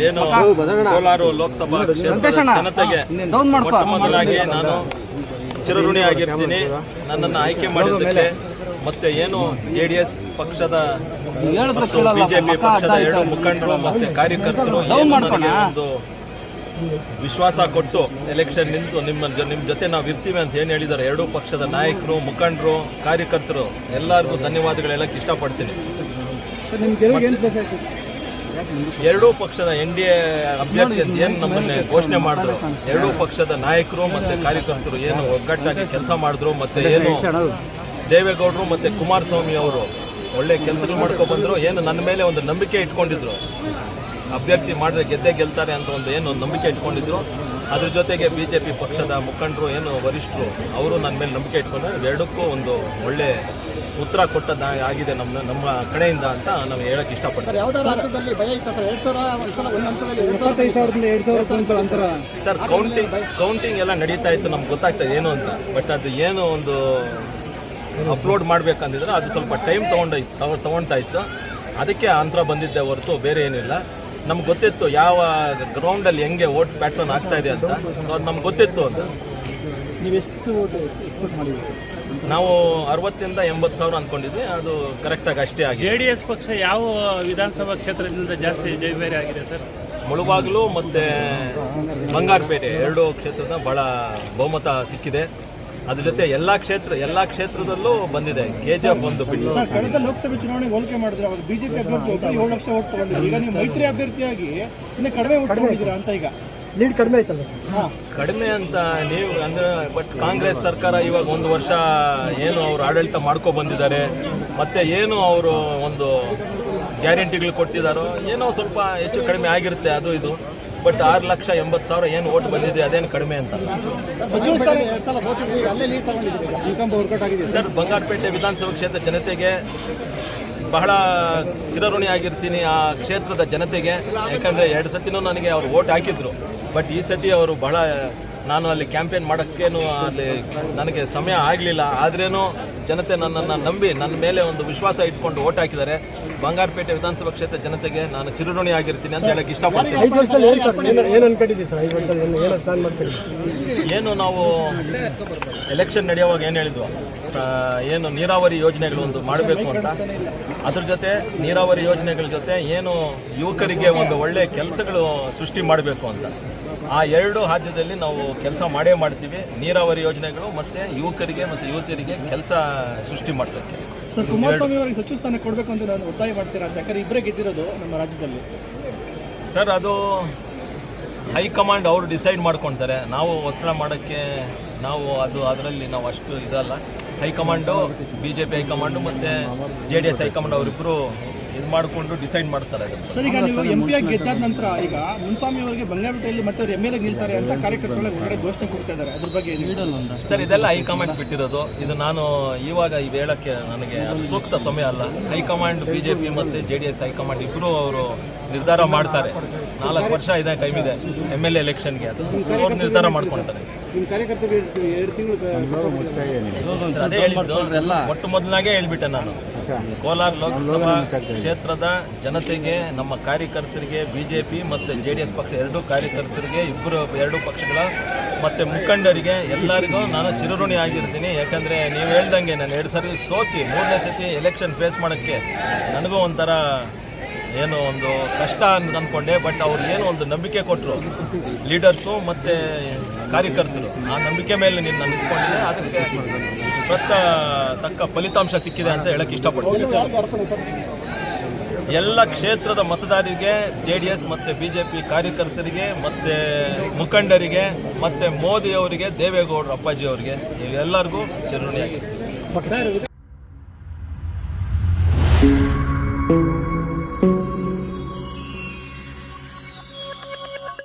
ಏನು ಕಾಣಿಸಲ್ಲ? ಕೋಲಾರ ಲೋಕಸಭಾ ಕ್ಷೇತ್ರದ ಜನತೆಗೆ ನಾನು ಚಿರಋಣಿ ಆಗಿರ್ತೀನಿ. ನನ್ನನ್ನು ಆಯ್ಕೆ ಮಾಡಿದ್ದಕ್ಕೆ ಮತ್ತೆ ಏನು ಜೆ ಡಿ ಎಸ್ ಪಕ್ಷದ ಬಿಜೆಪಿ ಪಕ್ಷದ ಎರಡು. ಮುಖಂಡರು ಮತ್ತೆ ಕಾರ್ಯಕರ್ತರು ಒಂದು ವಿಶ್ವಾಸ ಕೊಟ್ಟು ಎಲೆಕ್ಷನ್ ನಿಂತು ನಿಮ್ಮ ಜ- ನಿಮ್ಮ ಜೊತೆ ನಾವು ಇರ್ತೀವಿ ಅಂತ ಏನು ಹೇಳಿದ್ದಾರೆ? ಎರಡೂ ಪಕ್ಷದ ನಾಯಕರು ಮುಖಂಡರು ಕಾರ್ಯಕರ್ತರು ಎಲ್ಲರಿಗೂ ಧನ್ಯವಾದಗಳು ಹೇಳಕ್ಕೆ ಇಷ್ಟಪಡ್ತೀನಿ. ಎರಡೂ ಪಕ್ಷದ ಎನ್ ಡಿ ಎ ಅಭ್ಯರ್ಥಿ ಅಂತ ಏನು ನಮ್ಮನ್ನ ಘೋಷಣೆ ಮಾಡಿದ್ರು. ಎರಡೂ ಪಕ್ಷದ ನಾಯಕರು ಮತ್ತೆ ಕಾರ್ಯಕರ್ತರು ಏನು ಒಗ್ಗಟ್ಟಾಗಿ ಕೆಲಸ ಮಾಡಿದ್ರು ಮತ್ತೆ ಏನು ದೇವೇಗೌಡರು ಮತ್ತೆ ಕುಮಾರಸ್ವಾಮಿ ಅವರು ಒಳ್ಳೆ ಕೆಲಸಗಳು ಮಾಡ್ಕೊಂಡು ಬಂದ್ರು. ಏನು ನನ್ನ ಮೇಲೆ ಒಂದು ನಂಬಿಕೆ ಇಟ್ಕೊಂಡಿದ್ರು. ಅಭ್ಯರ್ಥಿ ಮಾಡಿದ್ರೆ ಗೆದ್ದೇ ಗೆಲ್ತಾರೆ ಅಂತ ಒಂದು ಏನು ನಂಬಿಕೆ ಇಟ್ಕೊಂಡಿದ್ರು. ಅದ್ರ ಜೊತೆಗೆ ಬಿಜೆಪಿ ಪಕ್ಷದ ಮುಖಂಡರು ಏನು ವರಿಷ್ಠರು ಅವರು ನನ್ನ ಮೇಲೆ ನಂಬಿಕೆ ಇಟ್ಕೊಂಡ್ರೆ ಎರಡಕ್ಕೂ ಒಂದು ಒಳ್ಳೆ ಉತ್ತರ ಕೊಟ್ಟದ್ದು ಆಗಿದೆ ನಮ್ಮ ನಮ್ಮ ಕಡೆಯಿಂದ ಅಂತ ನಾವು ಹೇಳಕ್ ಇಷ್ಟಪಡ್ತೀವಿ. ಸರ್ ಕೌಂಟಿಂಗ್ ಕೌಂಟಿಂಗ್ ಎಲ್ಲ ನಡೀತಾ ಇತ್ತು ನಮ್ಗೆ ಗೊತ್ತಾಗ್ತದೆ ಏನು ಅಂತ. ಬಟ್ ಅದು ಏನು ಒಂದು ಅಪ್ಲೋಡ್ ಮಾಡ್ಬೇಕಂದಿದ್ರೆ ಅದು ಸ್ವಲ್ಪ ಟೈಮ್ ತೊಗೊಂಡೈತೆ ತಗೊ ತೊಗೊಳ್ತಾ ಇತ್ತು. ಅದಕ್ಕೆ ಅಂತರ ಬಂದಿದ್ದೆ ಹೊರತು ಬೇರೆ ಏನಿಲ್ಲ. ನಮ್ಗೆ ಗೊತ್ತಿತ್ತು ಯಾವ ಗ್ರೌಂಡಲ್ಲಿ ಹೆಂಗೆ ಓಟ್ ಪ್ಯಾಟ್ರನ್ ಆಗ್ತಾ ಇದೆ ಅಂತ. ಸೊ ಅದು ನಮ್ಗೆ ಗೊತ್ತಿತ್ತು ಅಂತ. ನೀವೆಷ್ಟು ಎಕ್ಸ್ಪೆಕ್ಟ್ ಮಾಡಿದ್ದೀರಿ ನಾವು ಅರವತ್ತಿಂದ ಎಂಬತ್ತು ಸಾವಿರ ಅಂದ್ಕೊಂಡಿದ್ವಿ ಅದು ಕರೆಕ್ಟಾಗಿ ಅಷ್ಟೇ ಆಗಿದೆ. ಜೆ ಡಿ ಎಸ್ ಪಕ್ಷ ಯಾವ ವಿಧಾನಸಭಾ ಕ್ಷೇತ್ರದಿಂದ ಜಾಸ್ತಿ ಜಯಭೇರಿ ಆಗಿದೆ ಸರ್? ಮುಳುಬಾಗಿಲು ಮತ್ತು ಬಂಗಾರಪೇಟೆ ಎರಡು ಕ್ಷೇತ್ರದ ಭಾಳ ಬಹುಮತ ಸಿಕ್ಕಿದೆ. ಅದ್ರ ಜೊತೆ ಎಲ್ಲ ಕ್ಷೇತ್ರ ಎಲ್ಲ ಕ್ಷೇತ್ರದಲ್ಲೂ ಬಂದಿದೆ. ಕೆ ಜಿ ಎಫ್ ಒಂದು ಬಿಟ್ಟು. ಕಳೆದ ಲೋಕಸಭೆ ಚುನಾವಣೆಗೆ ಹೋಲಿಕೆ ಮಾಡಿದ್ರೆ ಅವರು ಬಿಜೆಪಿ ಅಭ್ಯರ್ಥಿ ಒಬ್ಬರು ಏಳು ಲಕ್ಷ ಓಟ್ ತಗೊಂಡಿದ್ರು. ಈಗ ನೀವು ಮೈತ್ರಿ ಅಭ್ಯರ್ಥಿಯಾಗಿ ಇನ್ನು ಕಡಿಮೆ ಓಟ್ ತಗೊಂಡಿದ್ದೀರಾ ಅಂತ ಈಗ? ಲೀಡ್ ಕಡಿಮೆ ಆಯ್ತಲ್ಲ ಹಾ. ಕಡಿಮೆ ಅಂತ ನೀವು ಅಂದ್ರೆ ಬಟ್ ಕಾಂಗ್ರೆಸ್ ಸರ್ಕಾರ ಇವಾಗ ಒಂದು ವರ್ಷ ಏನು ಅವರು ಆಡಳಿತ ಮಾಡ್ಕೊ ಬಂದಿದ್ದಾರೆ. ಮತ್ತೆ ಏನು ಅವರು ಒಂದು ಗ್ಯಾರಂಟಿಗಳು ಕೊಟ್ಟಿದ್ದಾರೋ ಏನೋ ಸ್ವಲ್ಪ ಹೆಚ್ಚು ಕಡಿಮೆ ಆಗಿರುತ್ತೆ ಅದು ಇದು. ಬಟ್ ಆರು ಲಕ್ಷ ಎಂಬತ್ತು ಸಾವಿರ ಏನು ಓಟ್ ಬಂದಿದೆ ಅದೇನು ಕಡಿಮೆ ಅಂತ. ಸರ್ ಬಂಗಾರಪೇಟೆ ವಿಧಾನಸಭಾ ಕ್ಷೇತ್ರ ಜನತೆಗೆ ಬಹಳ ಚಿರಋಣಿ ಆಗಿರ್ತೀನಿ ಆ ಕ್ಷೇತ್ರದ ಜನತೆಗೆ. ಯಾಕಂದರೆ ಎರಡು ಸತಿನೂ ನನಗೆ ಅವರು ಓಟ್ ಹಾಕಿದ್ರು. ಬಟ್ ಈ ಸತಿ ಅವರು ಬಹಳ ನಾನು ಅಲ್ಲಿ ಕ್ಯಾಂಪೇನ್ ಮಾಡೋಕ್ಕೇನು ಅಲ್ಲಿ ನನಗೆ ಸಮಯ ಆಗಲಿಲ್ಲ. ಆದ್ರೇನು ಜನತೆ ನನ್ನನ್ನು ನಂಬಿ ನನ್ನ ಮೇಲೆ ಒಂದು ವಿಶ್ವಾಸ ಇಟ್ಕೊಂಡು ಓಟ್ ಹಾಕಿದ್ದಾರೆ. ಬಂಗಾರಪೇಟೆ ವಿಧಾನಸಭಾ ಕ್ಷೇತ್ರ ಜನತೆಗೆ ನಾನು ಚಿರಋಣಿ ಆಗಿರ್ತೀನಿ ಅಂತ ಹೇಳಕ್ಕೆ ಇಷ್ಟಪಡ್ತೀನಿ. ಏನು ನಾವು ಎಲೆಕ್ಷನ್ ನಡೆಯುವಾಗ ಏನು ಹೇಳಿದ್ವು? ಏನು ನೀರಾವರಿ ಯೋಜನೆಗಳು ಒಂದು ಮಾಡಬೇಕು ಅಂತ. ಅದ್ರ ಜೊತೆ ನೀರಾವರಿ ಯೋಜನೆಗಳ ಜೊತೆ ಏನು ಯುವಕರಿಗೆ ಒಂದು ಒಳ್ಳೆ ಕೆಲಸಗಳು ಸೃಷ್ಟಿ ಮಾಡಬೇಕು ಅಂತ. ಆ ಎರಡು ಹಾದ್ಯದಲ್ಲಿ ನಾವು ಕೆಲಸ ಮಾಡೇ ಮಾಡ್ತೀವಿ. ನೀರಾವರಿ ಯೋಜನೆಗಳು ಮತ್ತು ಯುವಕರಿಗೆ ಮತ್ತು ಯುವತಿಯರಿಗೆ ಕೆಲಸ ಸೃಷ್ಟಿ ಮಾಡ್ಸೋಕ್ಕೆ. ಸರ್ ಕುಮಾರಸ್ವಾಮಿ ಅವರಿಗೆ ಸಚಿವ ಸ್ಥಾನ ಕೊಡಬೇಕು ಅಂತ ನಾನು ಒತ್ತಾಯ ಮಾಡ್ತೀರಾ ಅಂತ ಯಾಕಂದ್ರೆ ಇಬ್ಬರೇ ಗೆದ್ದಿರೋದು ನಮ್ಮ ರಾಜ್ಯದಲ್ಲಿ. ಸರ್ ಅದು ಹೈಕಮಾಂಡ್ ಅವರು ಡಿಸೈಡ್ ಮಾಡ್ಕೊಳ್ತಾರೆ ನಾವು ಒತ್ತಡ ಮಾಡೋಕ್ಕೆ ನಾವು ಅದು ಅದರಲ್ಲಿ ನಾವು ಅಷ್ಟು ಇದಲ್ಲ. High command B J P high command ಮತ್ತು J D S high command ಅವರಿಬ್ಬರು ಇದು ಮಾಡಿಕೊಂಡು ಡಿಸೈಡ್ ಮಾಡ್ತಾರೆ ಅದನ್ನು. ಸರ್ ಈಗ ನೀವು ಎಂ ಪಿ ಆಗಿ ಗೆದ್ದಾದ ನಂತರ ಈಗ ಮುನ್ಸ್ವಾಮಿ ಅವರಿಗೆ ಬಂಗಾರಪೇಟೆಯಲ್ಲಿ ಮತ್ತೆ ಅವ್ರು ಎಂ ಎಲ್ ಎ ನಿಲ್ತಾರೆ ಅಂತ ಕಾರ್ಯಕರ್ತರುಗಳ ಹೊರಗಡೆ ಘೋಷಣೆ ಕೊಡ್ತಾ ಇದ್ದಾರೆ. ಅದ್ರ ಬಗ್ಗೆ ಏನು? ಸರ್ ಇದೆಲ್ಲ ಹೈಕಮಾಂಡ್ ಬಿಟ್ಟಿರೋದು. ಇದು ನಾನು ಇವಾಗ ಇದು ಹೇಳಕ್ಕೆ ನನಗೆ ಅದು ಸೂಕ್ತ ಸಮಯ ಅಲ್ಲ. High command B J P ಮತ್ತು J D S high command ಇಬ್ಬರು ಅವರು ನಿರ್ಧಾರ ಮಾಡ್ತಾರೆ. ನಾಲ್ಕು ವರ್ಷ ಇದೆ ಟೈಮ್ ಇದೆ ಎಂ ಎಲ್ ಎಲೆಕ್ಷನ್ಗೆ ಅದು ಅವ್ರು ನಿರ್ಧಾರ ಮಾಡ್ಕೊಳ್ತಾರೆ ನಿಮ್ಮ ಕಾರ್ಯಕರ್ತರಿಗೆ ಎರಡು ತಿಂಗಳು ಅದೇ ಹೇಳಿದ್ದು. ಒಟ್ಟು ಮೊದಲಾಗೆ ಹೇಳ್ಬಿಟ್ಟೆ ನಾನು. ಕೋಲಾರ ಲೋಕಸಭಾ ಕ್ಷೇತ್ರದ ಜನತೆಗೆ ನಮ್ಮ ಕಾರ್ಯಕರ್ತರಿಗೆ ಬಿಜೆಪಿ ಮತ್ತು ಜೆ ಡಿ ಎಸ್ ಪಕ್ಷ ಎರಡೂ ಕಾರ್ಯಕರ್ತರಿಗೆ ಇಬ್ಬರು ಎರಡೂ ಪಕ್ಷಗಳ ಮತ್ತು ಮುಖಂಡರಿಗೆ ಎಲ್ಲರಿಗೂ ನಾನು ಚಿರಋಣಿ ಆಗಿರ್ತೀನಿ. ಯಾಕಂದರೆ ನೀವು ಹೇಳ್ದಂಗೆ ನಾನು ಎರಡು ಸರಿ ಸೋತಿ ಮೂರನೇ ಸತಿ ಎಲೆಕ್ಷನ್ ಫೇಸ್ ಮಾಡೋಕ್ಕೆ ನನಗೂ ಒಂಥರ ಏನು ಒಂದು ಕಷ್ಟ ಅಂತ ಅಂದ್ಕೊಂಡೆ. ಬಟ್ ಅವ್ರು ಏನು ಒಂದು ನಂಬಿಕೆ ಕೊಟ್ಟರು ಲೀಡರ್ಸು ಮತ್ತು ಕಾರ್ಯಕರ್ತರು. ಆ ನಂಬಿಕೆ ಮೇಲೆ ನೀನು ನಾನು ಅದಕ್ಕೆ ಸ್ವತ್ತ ತಕ್ಕ ಫಲಿತಾಂಶ ಸಿಕ್ಕಿದೆ ಅಂತ ಹೇಳಕ್ಕೆ ಇಷ್ಟಪಡ್ತೀನಿ. ಎಲ್ಲ ಕ್ಷೇತ್ರದ ಮತದಾರರಿಗೆ ಜೆ ಡಿ ಎಸ್ ಮತ್ತು ಬಿ ಜೆ ಪಿ ಕಾರ್ಯಕರ್ತರಿಗೆ, ಮತ್ತು ಮುಖಂಡರಿಗೆ, ಮತ್ತು ಮೋದಿ ಅವರಿಗೆ ದೇವೇಗೌಡರು ಅಪ್ಪಾಜಿ ಅವರಿಗೆ ಎಲ್ಲರಿಗೂ ಚಿರಋಣಿಯಾಗಿದೆ